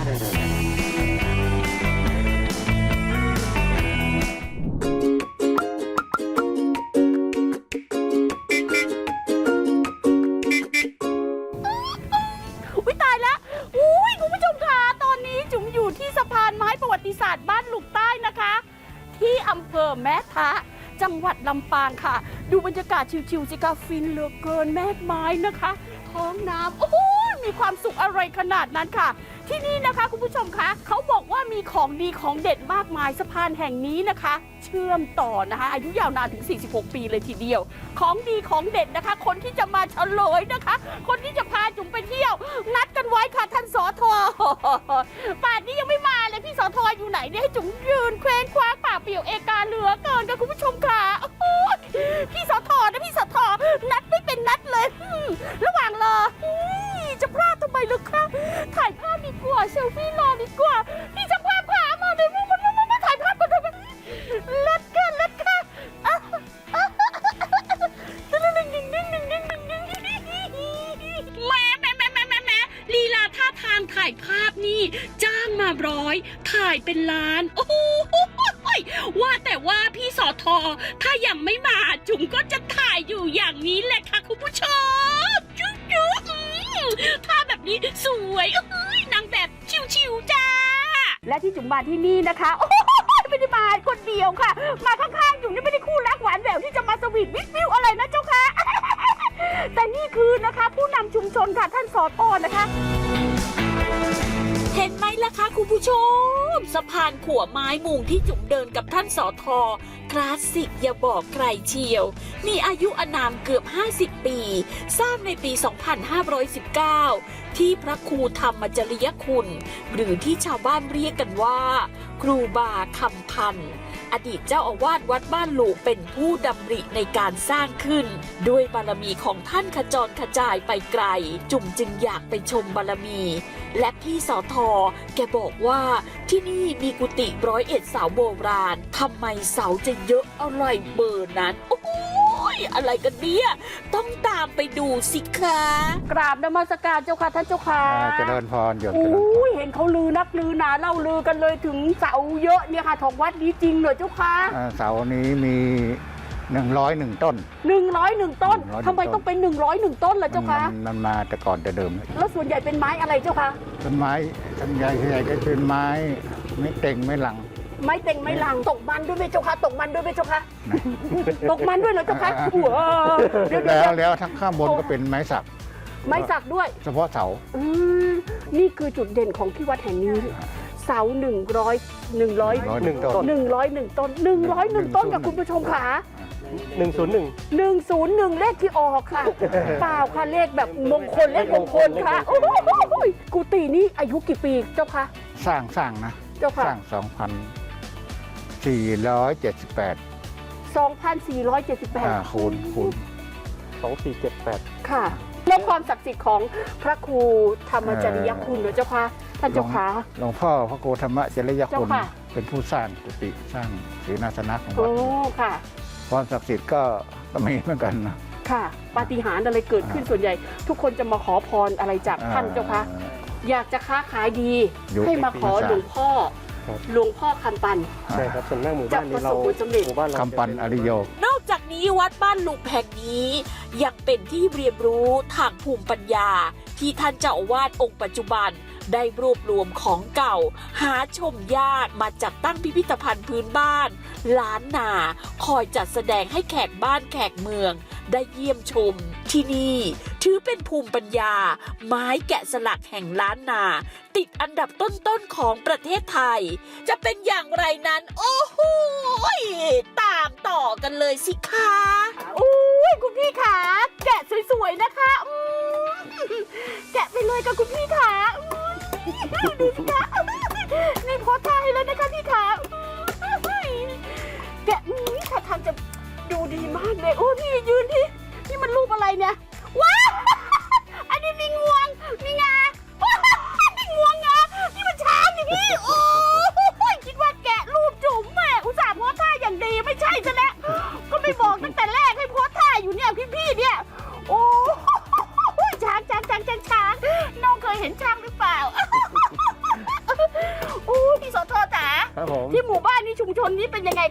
อุ้ยตายแล้วอุ้ยคุณผู้ชมคะตอนนี้จุ๋มอยู่ที่สะพานไม้ประวัติศาสตร์บ้านหลุกใต้นะคะ ที่อำเภอแม่ทะ จังหวัดลำปางค่ะ ดูบรรยากาศชิวๆสิคะฟินเหลือเกินแม่กไม้นะคะ ท้องน้ำโอ้โหมีความสุขอะไรขนาดนั้นค่ะ ที่นี่นะคะคุณผู้ชมคะเขาบอกว่ามีของดีของเด็ดมากมายสะพานแห่งนี้นะคะ เชื่อมต่อนะคะ อายุยาวนานถึง 46 ปีเลยทีเดียว ของดีของเด็ดนะคะ คนที่จะมาเฉลยนะคะ คนที่จะพาจุ๋มไปเที่ยว นัดกันไว้ค่ะท่านสอทอป่านนี้ยังไม่มาเลยพี่สอทออยู่ไหนเนี่ยให้จุ๋มยืนเคว้งคว้างป่าเปลี่ยวเอกาเหลือเกินค่ะคุณผู้ชมค่ะพี่สอทอนะพี่สอทอนัดไม่เป็นนัดเลย ระหว่างรอจะพลาด ล่ะคะถ่ายภาพดีกว่าเซลฟี่รอดีกว่าพี่จะภาพขา และที่จุ๋มมาที่นี่นะคะโอ้โหไม่ได้มาคนเดียวค่ะ มาข้างๆจุ๋มนี่ไม่ได้คู่รักหวานแหววที่จะมาสวีทวิทวิวอะไรนะเจ้าค่ะ แต่นี่คือนะคะ ผู้นำชุมชนค่ะท่านสอทอนะคะ เห็นไหมล่ะคะคุณผู้ชม สะพานขัวไม้มุงที่จุ๋มเดินกับท่านสอทอคลาสสิกอย่าบอกใครเชียว มีอายุอนามเกือบ 50 ปี สร้างในปี 2519 ที่พระครูธรรมจริยคุณ หรือที่ชาวบ้านเรียกกันว่า ครูบาคำพันธ์ อดีตเจ้าอาวาสวัดบ้านหลูเป็นผู้ดำริในการสร้างขึ้น ด้วยบารมีของท่านขจรขจายไปไกล จุ่มจึงอยากไปชมบารมี และพี่สอทอแกบอกว่าที่นี่มีกุฏิร้อยเอ็ดเสาโบราณทำไมเสาจะเยอะอะไรเบอร์นั้นโอ้ อะไรกันเนี่ยต้องตามไปดูสิคะกราบนมัสการเจ้าค่ะท่านเจ้าค่ะอ่าเจริญพรโยมโอเจริญพ้ยเห็นเขาลือนักลือหนาเล่าลือกันเลยถึงเสาเยอะเนี่ยค่ะของวัดนี้จริงเหรอเจ้าค่ะรอ่าเสาร์นี้มีหนึ่งร้อยหนึ่งต้น หนึ่งร้อยหนึ่งต้น101 ทำไมต้องเป็นหนึ่งร้อยหนึ่งต้นล่ะเจ้าค่ะมันมันมาแต่ก่อนแต่เดิมแล้วส่วนใหญ่เป็นไม้อะไรเจ้าค่ะต้นไม้ต้นใหญ่ใหญ่ก็เป็นไม้ไม่เต็งไม่หลัง ไม้เต็งไม้ลังตกมันด้วยไหมเจ้าค่ะตกมันด้วยไหมเจ้าค่ะนะตกมันด้วยเหรอเจ้าค่ะอ่าหัวเดี๋ยวเดี๋ยวแล้วเดี๋ยวแล้วทั้งข้างบนก็เป็นไม้สัก ไม้สักด้วย เฉพาะเสาอืมนี่คือจุดเด่นของที่วัดแห่งนี้ เสาหนึ่งร้อยหนึ่งร้อยร้อยหนึ่งต้นหนึ่งร้อยหนึ่งต้นหนึ่งร้อยหนึ่งต้นกับคุณผู้ชมค่ะหนึ่งศูนย์หนึ่งหนึ่งศูนย์หนึ่งเลขที่ออกค่ะ เปล่าค่ะเลขแบบมงคลเลขมงคลค่ะโอ้โหกุฏินี่อายุกี่ปีเจ้าคะสร้างสร้างนะ เจ้าสค่ะร้างสองพัน สี่ร้อยเจ็ดสิบแปด2,478 คูณคูณ สองสี่เจ็ดแปด ค่ะแล้วความศักดิ์สิทธิ์ของพระครูธรรมจริยคุณเหรอเจ้าค่ะท่านเจ้าค่ะ หลวงพ่อพระโกธรรมจริยคุณเจ้าค่ะ เป็นผู้สร้างกุฏิสร้างศีนาสนะของวัโอ้ดค่ะ ความศักดิ์สิทธิ์ก็ก็มีเหมือนกันนะ ค่ะปาฏิหาริย์อะไรเกิดขึ้นส่วนใหญ่ ทุกคนจะมาขอพรอะไรจากท่านเจ้าค่ะอยากจะค้าขายดี อยู่ให้มาขอที่หลวงพ่อ หลวงพ่อคำปัน ใช่ครับส่วนมากหมู่บ้านนี้เราจะประสบผลสำเร็จ หมู่บ้านเราคำปันอริโย นอกจากนี้วัดบ้านลุงแห่งนี้ ยังเป็นที่เรียนรู้ทางภูมิปัญญา ที่ท่านเจ้าอาวาสองค์ปัจจุบัน ได้รวบรวมของเก่า หาชมยากมาจัดตั้งพิพิธภัณฑ์พื้นบ้าน ล้านนา คอยจัดแสดงให้แขกบ้านแขกเมือง ได้เยี่ยมชมที่นี่ ถือเป็นภูมิปัญญา ไม้แกะสลักแห่งล้านนา ติดอันดับต้นๆของประเทศไทย จะเป็นอย่างไรนั้น โอ้โหตามต่อกันเลยสิคะอุ้ยคุณพี่ขาแกะสวยๆนะคะแกะไปเลยกับคุณพี่ขาดูสิคะนี่พสท่าให้แล้วนะคะพี่ขาแกะอืมท่าทางจะดูดีมากเลยโอ้พี่ยืนที่นี่มันรูปอะไรเนี่ย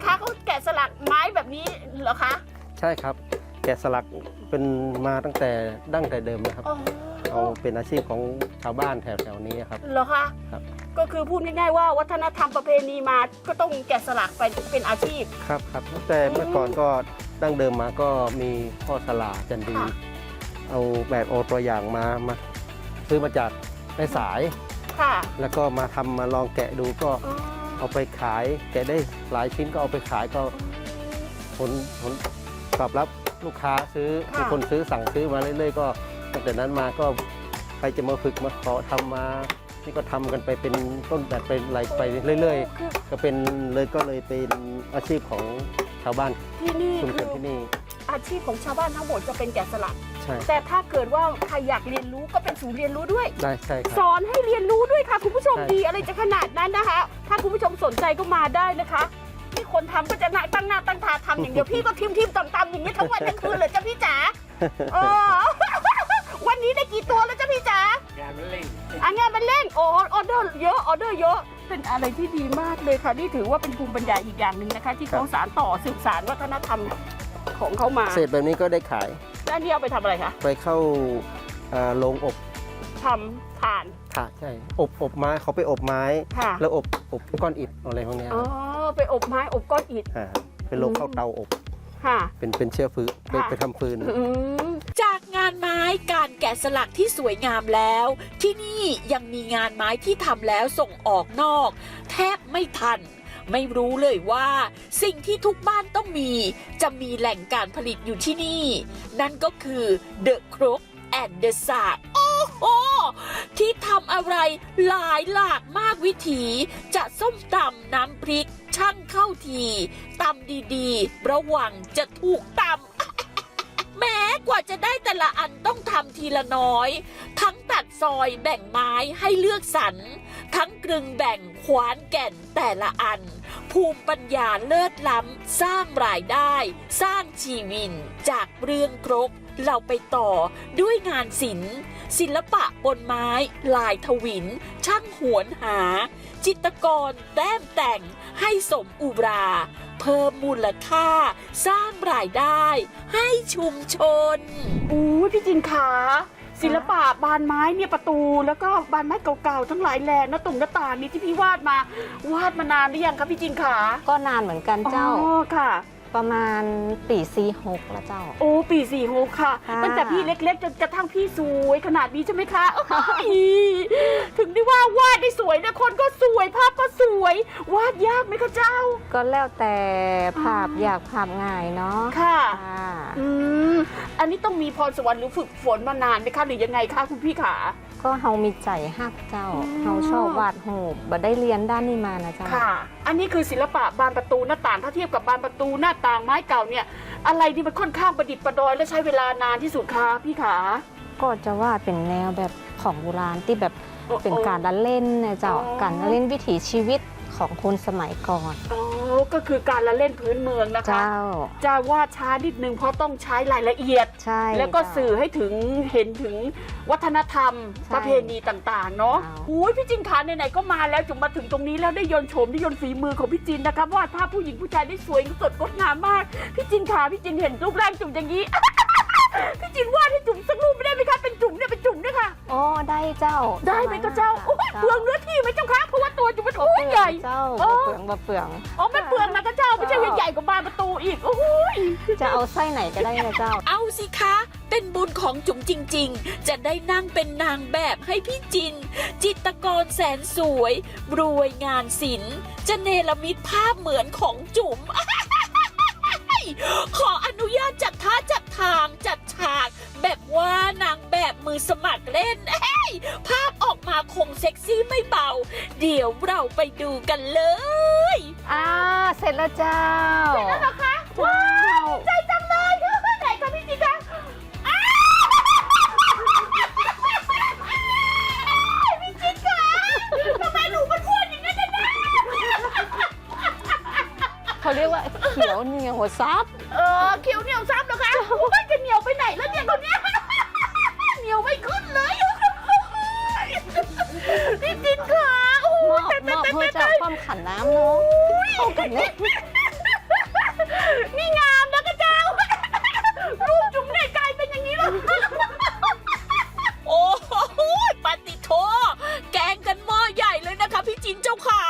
คะเขาแกะสลักไม้แบบนี้เหรอคะใช่ครับ แกะสลักเป็นมาตั้งแต่ดั้งแต่เดิมนะครับ อ๋อเอาเป็นอาชีพของชาวบ้านแถวๆนี้ครับ เหรอคะครับ ก็คือพูดง่ายๆว่าวัฒนธรรมประเพณีมาก็ต้องแกะสลักไปเป็นอาชีพ ครับครับตั้งแต่เมื่อก่อนก็ดั้งเดิมมาก็มีพ่อสลาจันดี ค่ะ เอาแบบเอาตัวอย่างมามาซื้อมาจากในสาย ค่ะแล้วก็มาทำมาลองแกะดูก็อ๋อ เอาไปขายแกะได้หลายชิ้นก็เอาไปขายก็ผลผลตอบรับลูกค้าซื้อมีคนซื้อสั่งซื้อมาเรื่อยๆก็ตั้งแต่นั้นมาก็ใครจะมาฝึกมาขอทำมานี่ก็ทำกันไปเป็นต้นแบบเป็นอะไรไปเรื่อยคือๆก็เป็นเลยก็เลยเป็นอาชีพของชาวบ้านที่นี่ชุมชคืนอที่นี่ อาชีพของชาวบ้านทั้งหมดจะเป็นแกะสลัก ใช่แต่ถ้าเกิดว่าใครอยากเรียนรู้ก็เป็นศูนย์เรียนรู้ด้วย ได้ใช่ครับสอนให้เรียนรู้ด้วยค่ะ คุณผู้ชมใช่ ดีอะไรจะขนาดนั้นนะคะ ถ้าคุณผู้ชมสนใจก็มาได้นะคะที่คนทำก็จะหน้าตั้งหน้าตั้งตาทำอย่างเดียว พี่ก็ทิมทิมๆตำๆอย่างนี้ทั้งวันทั้งคืนเลยจ้ะพี่จ๋าเออ วันนี้ได้กี่ตัวแล้วจ้ะพี่จ๋า งานมันเร่งอะงานมันเร่งโอ้ออเดอร์เยอะออเดอร์เยอะ เป็นอะไรที่ดีมากเลยค่ะ นี่ถือว่าเป็นภูมิปัญญาอีกอย่างหนึ่งนะคะ ที่เขาสานต่อสืบสานวัฒนธรรม ของเขามาเศษแบบนี้ก็ได้ขายแล้วอันนี่เอาไปทำอะไรคะไปเข้าเอ่อโรงอบทำถ่านถ่านใช่อบอบไม้เขาไปอบไม้ ค่ะ แล้วอบอบก้อนอิฐอะไรพวกเนี้ยอ๋อ ไปอบไม้อบก้อนอิฐาเป็นโรงเข้าเตาอบ ค่ะ เป็นเป็นเชื้อฟืนไปค่ะ ไปทำฟืน อืม จากงานไม้การแกะสลักที่สวยงามแล้ว ที่นี่ยังมีงานไม้ที่ทำแล้วส่งออกนอก แทบไม่ทัน ไม่รู้เลยว่า สิ่งที่ทุกบ้านต้องมี จะมีแหล่งการผลิตอยู่ที่นี่ นั่นก็คือเดอะครกแอนเดอะสาโอ้โหที่ทำอะไรหลายหลากมากวิถี จะส้มตำน้ำพริก ช่างเข้าทีตำดีๆ ระวังจะถูกตำ แม้กว่าจะได้แต่ละอันต้องทำทีละน้อย ทั้งตัดซอยแบ่งไม้ให้เลือกสรร ทั้งกรึงแบ่งขวานแก่นแต่ละอัน ภูมิปัญญาเลิศล้ำ สร้างรายได้ สร้างชีวิน จากเรื่องครกเราไปต่อด้วยงานศิลป์ศิลปะบนไม้ ลายทวิน ช่างหวนหา จิตกร แต้มแต่ง ให้สมอุรา เพิ่มมูลค่า สร้างรายได้ ให้ชุมชน อู้ยพี่จินขาศิลปะบานไม้เนี่ยประตูแล้วก็บานไม้เก่าๆทั้งหลายแหล่หน้าตุ่งหน้าต่างนี่ที่พี่วาดมาวาดมานานหรือยังคะพี่จินขาก็นานเหมือนกันเจ้า อ๋อค่ะ ประมาณปีซีหกแล้วเจ้า โอ้ปีสี่หกค่ะค่ะ ตั้งแต่พี่เล็กๆจนกระทั่งพี่สวยขนาดนี้ใช่ไหมคะโอ้ยถึงได้ว่าวาดได้สวยนะคนก็สวยภาพก็สวย วาดยากไหมคะเจ้า ก็แล้วแต่ภาพอ๋อออยากภาพง่ายเนาะค่ะ ค่ะ อืมอันนี้ต้องมีพรสวรรค์หรือฝึกฝนมานานไหมคะหรือยังไงคะคุณพี่ขา ก็เฮามีใจฮักเจ้าอ๋อเฮาชอบวาดรูปบ่ได้เรียนด้านนี้มานะเจ้าค่ะ อันนี้คือศิลปะบานประตูหน้าต่างถ้าเทียบกับบานประตูหน้าต่างไม้เก่าเนี่ย อะไรที่มันค่อนข้างประดิษฐ์ประดอยและใช้เวลานานที่สุดคะพี่ขา ก็จะวาดเป็นแนวแบบของโบราณที่แบบเป็นการละเล่นนะเจ้าอ๋อ การละเล่นวิถีชีวิตของคนสมัยก่อน อ๋อ ก็คือการละเล่นพื้นเมืองนะคะ เจ้า จะวาดช้านิดนึงเพราะต้องใช้รายละเอียด ใช่แล้วก็เจ้าสื่อให้ถึงเห็นถึงวัฒนธรรมใช่ประเพณีต่างๆ เนาะเจ้าโอ้ยพี่จินขาไหนๆก็มาแล้วจุ๋มมาถึงตรงนี้แล้วได้ยนต์โฉมได้ยนต์ฝีมือของพี่จินนะคะวาดภาพผู้หญิงผู้ชายได้สวยสดงดงามมาก พี่จินขาพี่จินเห็นรูปร่างจุ๋มอย่างนี้ พี่จินวาดให้จุ๋มสักรูปไม่ได้ไหมคะเป็นจุ๋มเนี่ยเป็นจุ๋มเนี่ย ค่ะ โอ้ได้เจ้าได้ไหมก็เจ้าโอ้ยเปลืองเนื้อที่ไหมเจ้าคะเพราะว่าตัวจุ๋มมันโอ้ยใหญ่เจ้าโอ้บ่เปลืองบ่เปลืองอ๋อไม่เปลืองนะก็เจ้าไม่ใช่ใหญ่กว่าบานประตูอีกโอ้ยจะเอาไส้ไหนก็ได้นะเจ้า เอาสิคะ เป็นบุญของจุ๋มจริง ๆ จะได้นั่งเป็นนางแบบให้พี่จิน จิตรกรแสนสวย รวยงานศิลป์จะเนรมิตภาพเหมือนของจุ๋มขออนุญาตจัดท่าจัดทางจัดฉาก แบบว่านางแบบมือสมัครเล่นเอ้ยภาพออกมาคงเซ็กซี่ไม่เบา เดี๋ยวเราไปดูกันเลยอ่าเสร็จแล้วเจ้าเสร็จแล้วเหรอคะว้าวใจจังเลยไหนคะพี่จินคะอ้าวพี่จินคะทำไมหนูมันอ้วนอย่างนั้นนะเขาเรียกว่าเขียวเหนียวหัวซับ ความขันน้ำเนาะเข้ากันเนี่ยนี่งามนะกระเจ้า รูปจุ๋มเนี่ยกลายเป็นอย่างนี้แล้ว โอ้โหปฏิโท แกงกันหม้อใหญ่เลยนะคะพี่จินเจ้าขา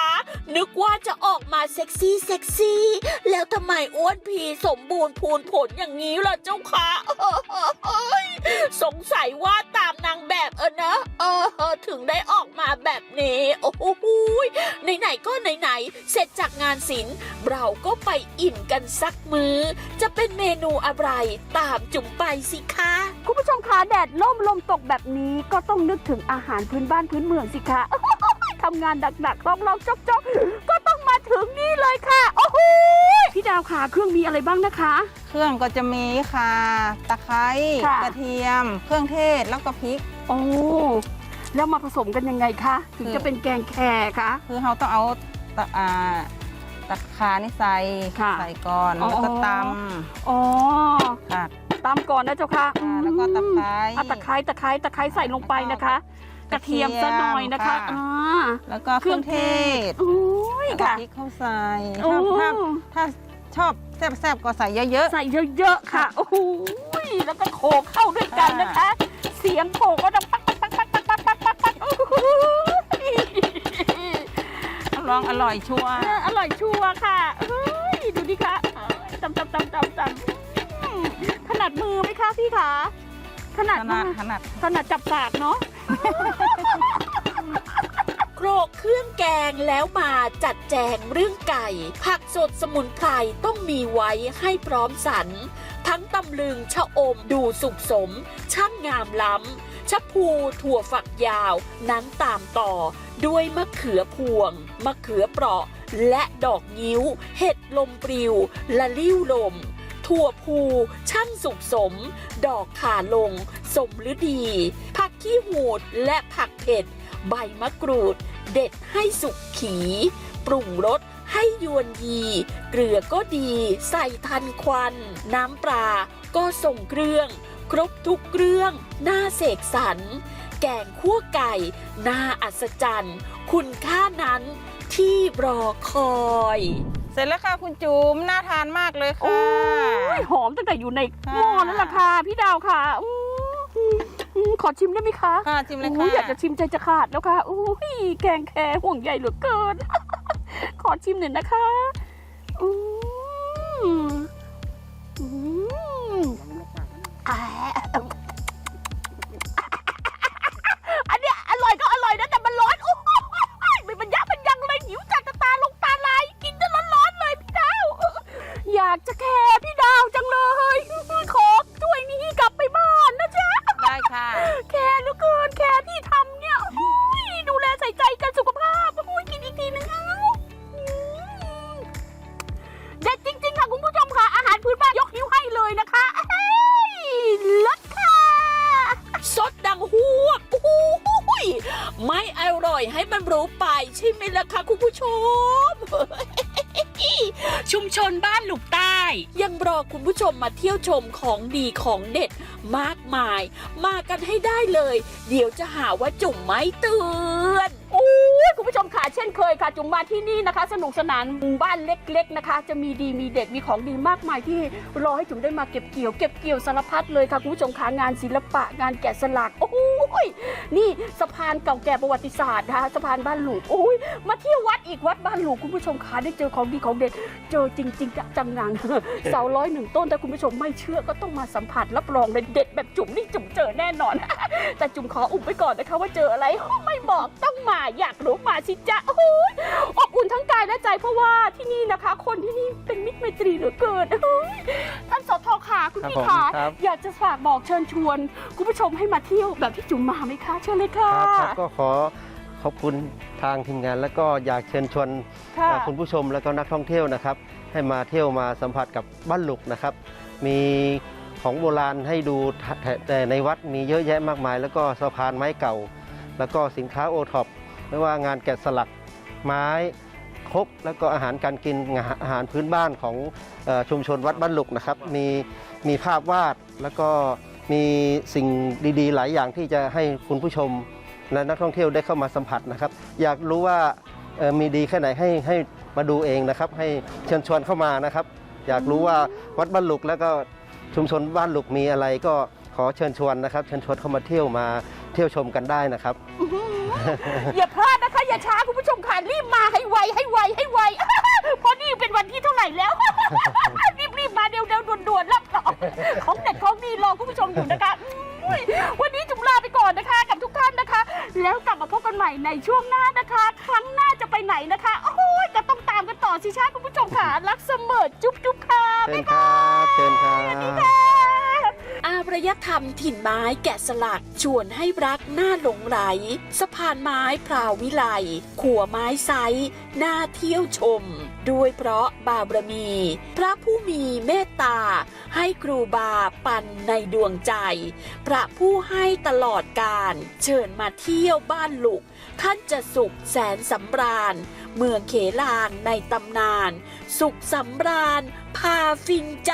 นึกว่าจะออกมาเซ็กซี่เซ็กซี่ แล้วทำไมอ้วนพีสมบูรณ์พูนผลอย่างนี้ล่ะเจ้าขาเอ้ย จากงานศิลป์เราก็ไปอิ่มกันสักมือจะเป็นเมนูอะไรตามจุ๋มไปสิคะ คุณผู้ชมคะแดดล่มลมตกแบบนี้ก็ต้องนึกถึงอาหารพื้นบ้านพื้นเมืองสิคะทำงานหนักๆร้องร้องจอกจอกก็ต้องมาถึงนี่เลยค่ะ โอ้โหพี่ดาวขาเครื่องมีอะไรบ้างนะคะ เครื่องก็จะมีค่ะ ตะไคร้ค่ะ กระเทียม เครื่องเทศแล้วก็พริก โอ้แล้วมาผสมกันยังไงคะถึงจะเป็นแกงแครคะ คือเราต้องเอาตะอ่า ตะคานี่ใส่ค่ะใส่ก่อนอ๋อ แล้วก็ตอ๋อำค่ะตามก่อนนะเจ้าค่ะค่ะแล้วก็ตะไคร้ อะตะไคร้ตะไคร้ตะไคร้ใส่ลงไปนะคะกระเทียมซะหน่อยนะคะค่ะ อ่าแล้วก็เครื่องเทศโอ้ยแล้วก็ค่ะ พริกเข้าใส่โอ้ ถ้าถ้าถ้าชอบแซ่บๆก็ใส่เยอะ ใส่เยอะๆค่ะโอ้โหแล้วก็โขกเข้าด้วยกันนะคะ เสียงโขกก็จะปักปักปักปักปักปักปักปักปักโอ้โหๆ ลองอร่อยชัวร์เอออร่อยชัวร์ค่ะเฮ้ยดูดิคะเอ้ยตำตำตำตำตำอืมถนัดมือไหมคะพี่ขาถนัดขมืนาดอขนาดถนัดจับสากเนาะโครกเครื่องแกงแล้วมาจัดแจงเรื่องไก่ ผักสดสมุนไพรต้องมีไว้ให้พร้อมสรรทั้งตำลึงชะอมดูสุขสม ช่างงามล้ำชะพูถั่วฝักยาวนั้นตามต่อ ด้วยมะเขือพวง มะเขือเปราะ และดอกยิ้ว เห็ดลมปลิว ละลิ้วลม ถั่วพูช่างสุขสม ดอกขาลง สมฤดี ผักขี้หูดและผักเผ็ด ใบมะกรูด เด็ดให้สุกขี ปรุงรสให้ยวนยี เกลือก็ดี ใส่ทันควัน น้ำปลาก็ส่งเครื่อง ครบทุกเครื่องน่าเสกสรร แกงคั่วไก่ น่าอัศจรรย์ คุณค่านั้นที่รอคอย เสร็จแล้วค่ะคุณจุ๋มน่าทานมากเลยโอ้ค่ะยหอมตั้งแต่อยู่ในหค่ะม้อนั่นแหละค่ะพี่ดาวค่ะอืมอืมขอชิมได้ไหมคะค่ะจิ้มเลยโอ้ค่ะยอยากจะชิมใจจะขาดแล้วค่ะโอ้ยแกงแครห่วงใยเหลือเกิน ขอชิมหน่อยนะคะอืม คุณผู้ชมมาเที่ยวชมของดีของเด็ดมากมาย มากันให้ได้เลย เดี๋ยวจะหาว่าจุ่มไม่เตือนโอ้ คุณผู้ชมค่ะเช่นเคยค่ะจุ๋มมาที่นี่นะคะ สนุกสนานหมู่บ้านเล็กๆนะคะ จะมีดีมีเด็ดมีของดีมากมายที่รอให้จุ๋มได้มาเก็บเกี่ยวเก็บเกี่ยวสารพัดเลยค่ะคุณผู้ชมค่ะงานศิลปะงานแกะสลักโอ้ยนี่สะพานเก่าแก่ประวัติศาสตร์นะคะสะพานบ้านหลูกโอ้ยมาเที่ยววัดอีกวัดบ้านหลูกคุณผู้ชมค่ะได้เจอของดีของเด็ดเจอจริง ๆจังงังเสาร้อยหนึ่งต้นถ้าคุณผู้ชมไม่เชื่อก็ต้องมาสัมผัสรับรองเลยเด็ดแบบจุ๋มนี่จุ๋มเจอแน่นอน แต่จุ๋มขออุบไว้ก่อนนะคะว่าเจออะไรไม่บอกต้องมาอยากรู้มาสิจ๊ะโอ้โหอบอุ่นทั้งกายและใจเพราะว่าที่นี่นะคะ คนที่นี่เป็นมิตรไมตรีเหลือเกินเฮ้ยท่านสทขาคุณพี่ครัขาบผมครับ อยากจะฝากบอกเชิญชวน คุณผู้ชมให้มาเที่ยวแบบที่จุ๋มมาไหมคะเชิญเลยค่ะ ครับครับก็ขอขอบคุณทางทีมงาน แล้วก็อยากเชิญชวนค่ะเอ่อคุณผู้ชมแล้วก็นักท่องเที่ยวนะครับ ให้มาเที่ยวมาสัมผัสกับบ้านหลุกนะครับ มีของโบราณให้ดูแต่แต่ในวัดมีเยอะแยะมากมาย แล้วก็สะพานไม้เก่า แล้วก็สินค้าโอท็อป ไม่ว่างานแกะสลักไม้ครกแล้วก็อาหารการกินอาหารพื้นบ้านของเอ่อชุมชนวัดบ้านหลุกนะครับ มีมีภาพวาดแล้วก็มีสิ่งดีๆ หลายอย่างที่จะให้คุณผู้ชมและนักท่องเที่ยวได้เข้ามาสัมผัสนะครับ อยากรู้ว่าเอ่อมีดีแค่ไหนให้ให้มาดูเองนะครับ ให้เชิญชวนเข้ามานะครับ อยากรู้ว่าวัดบ้านหลุกแล้วก็ชุมชนบ้านหลุกมีอะไรก็ขอเชิญชวนนะครับ เชิญชวนเข้ามาเที่ยวมาเที่ยวชมกันได้นะครับ อย่าพลาดนะคะ อย่าช้าคุณผู้ชมค่ะรีบมาให้ไวให้ไวให้ไว เพราะนี่เป็นวันที่เท่าไหร่แล้ว รีบรีบมาเร็วเร็วด่วนด่วนๆรับรองของเด็ดของดีรอคุณผู้ชมอยู่นะคะอุ้ยวันนี้จุ๋มลาไปก่อนนะคะ กับทุกท่านนะคะ แล้วกลับมาพบกันใหม่ในช่วงหน้านะคะ ครั้งหน้าจะไปไหนนะคะโอ้ยก็ต้องตามกันต่อสิช้าคุณผู้ชมค่ะรักเสมอจุ๊บจุ๊บค่ะเชิญครับเชิญครับอา รยธรรมถิ่นไม้แกะสลักชวนให้รักหน่าหลงไหล สะพานไม้พราววิไลขัวไม้ไซน่าเที่ยวชม ด้วยเพราะบาบรมี พระผู้มีเมตตา ให้ครูบาปันในดวงใจ พระผู้ให้ตลอดการ เชิญมาเที่ยวบ้านลุก ท่านจะสุขแสนสำราญ เมืองเขลางในตำนาน สุขสำราญพาฟินใจ